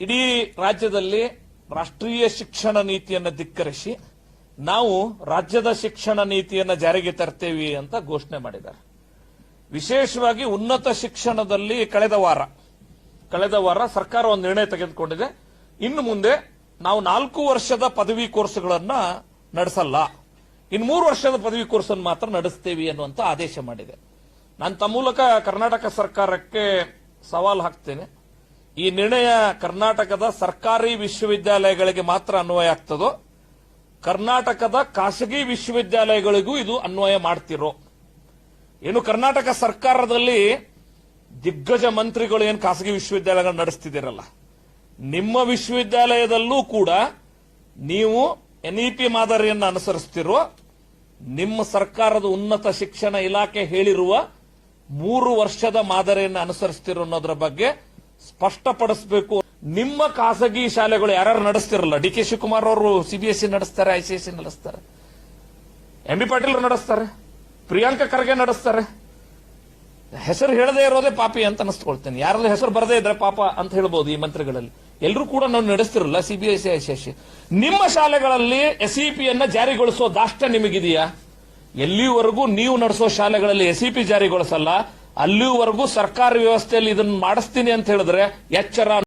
ಇಡೀ ರಾಜ್ಯದಲ್ಲಿ ರಾಷ್ಟ್ರೀಯ ಶಿಕ್ಷಣ ನೀತಿಯನ್ನು ಧಿಕ್ಕರಿಸಿ ನಾವು ರಾಜ್ಯದ ಶಿಕ್ಷಣ ನೀತಿಯನ್ನು ಜಾರಿಗೆ ತರ್ತೇವೆ ಅಂತ ಘೋಷಣೆ ಮಾಡಿದ್ದಾರೆ. ವಿಶೇಷವಾಗಿ ಉನ್ನತ ಶಿಕ್ಷಣದಲ್ಲಿ ಕಳೆದ ವಾರ ಕಳೆದ ವಾರ ಸರ್ಕಾರ ಒಂದು ನಿರ್ಣಯ ತೆಗೆದುಕೊಂಡಿದೆ. ಇನ್ನು ಮುಂದೆ ನಾವು ನಾಲ್ಕು ವರ್ಷದ ಪದವಿ ಕೋರ್ಸ್ಗಳನ್ನ ನಡೆಸಲ್ಲ. ಇನ್ನು ಮೂರು ವರ್ಷದ ಪದವಿ ಕೋರ್ಸ್ ಅನ್ನು ಮಾತ್ರ ನಡೆಸ್ತೇವೆ ಅನ್ನುವಂತ ಆದೇಶ ಮಾಡಿದೆ. ನಾನು ತಮ್ಮ ಮೂಲಕ ಕರ್ನಾಟಕ ಸರ್ಕಾರಕ್ಕೆ ಸವಾಲು ಹಾಕ್ತೇನೆ. ಈ ನಿರ್ಣಯ ಕರ್ನಾಟಕದ ಸರ್ಕಾರಿ ವಿಶ್ವವಿದ್ಯಾಲಯಗಳಿಗೆ ಮಾತ್ರ ಅನ್ವಯ ಆಗ್ತದೋ, ಕರ್ನಾಟಕದ ಖಾಸಗಿ ವಿಶ್ವವಿದ್ಯಾಲಯಗಳಿಗೂ ಇದು ಅನ್ವಯ ಮಾಡ್ತಿರೋ. ಏನು ಕರ್ನಾಟಕ ಸರ್ಕಾರದಲ್ಲಿ ದಿಗ್ಗಜ ಮಂತ್ರಿಗಳು ಏನು ಖಾಸಗಿ ವಿಶ್ವವಿದ್ಯಾಲಯಗಳು ನಡೆಸ್ತಿದ್ದೀರಲ್ಲ ನಿಮ್ಮ ವಿಶ್ವವಿದ್ಯಾಲಯದಲ್ಲೂ ಕೂಡ ನೀವು ಎನ್ಇಪಿ ಮಾದರಿಯನ್ನು ಅನುಸರಿಸ್ತಿರೋ, ನಿಮ್ಮ ಸರ್ಕಾರದ ಉನ್ನತ ಶಿಕ್ಷಣ ಇಲಾಖೆ ಹೇಳಿರುವ ಮೂರು ವರ್ಷದ ಮಾದರಿಯನ್ನು ಅನುಸರಿಸ್ತಿರೋ ಅನ್ನೋದ್ರ ಬಗ್ಗೆ ಸ್ಪಷ್ಟಪಡಿಸಬೇಕು. ನಿಮ್ಮ ಖಾಸಗಿ ಶಾಲೆಗಳು ಯಾರು ನಡೆಸ್ತಿರಲ್ಲ? ಡಿ ಕೆ ಶಿವಕುಮಾರ್ ಅವರು ಸಿಬಿಎಸ್ಇ ನಡೆಸ್ತಾರೆ ಐಸಿಎಸ್ಸಿ ನಡೆಸ್ತಾರೆ. ಎಂ ಬಿ ಪಾಟೀಲ್ ನಡೆಸ್ತಾರೆ. ಪ್ರಿಯಾಂಕ ಖರ್ಗೆ ನಡೆಸ್ತಾರೆ. ಹೆಸರು ಹೇಳದೇ ಇರೋದೇ ಪಾಪಿ ಅಂತ ಅನಿಸ್ಕೊಳ್ತೇನೆ. ಯಾರಾದ್ರೂ ಹೆಸರು ಬರದೇ ಇದ್ರೆ ಪಾಪ ಅಂತ ಹೇಳ್ಬೋದು ಈ ಮಂತ್ರಿಗಳಲ್ಲಿ. ಎಲ್ಲರೂ ಕೂಡ ನಾವು ನಡೆಸ್ತಿರಲ್ಲ ಸಿಬಿಎಸ್ಇ ಐಸಿಎಸ್ಸಿ ನಿಮ್ಮ ಶಾಲೆಗಳಲ್ಲಿ ಎಸ್ಇಪಿಯನ್ನ ಜಾರಿಗೊಳಿಸೋ ದಾಷ್ಟ ನಿಮಗಿದೆಯಾ? ಎಲ್ಲಿವರೆಗೂ ನೀವು ನಡೆಸೋ ಶಾಲೆಗಳಲ್ಲಿ ಎಸ್ಇಪಿ ಜಾರಿಗೊಳಿಸಲ್ಲ ಅಲ್ಲಿವರೆಗೂ ಸರ್ಕಾರಿ ವ್ಯವಸ್ಥೆಯಲ್ಲಿ ಇದನ್ನು ಮಾಡಿಸ್ತೀನಿ ಅಂತ ಹೇಳಿದ್ರೆ ಎಚ್ಚರ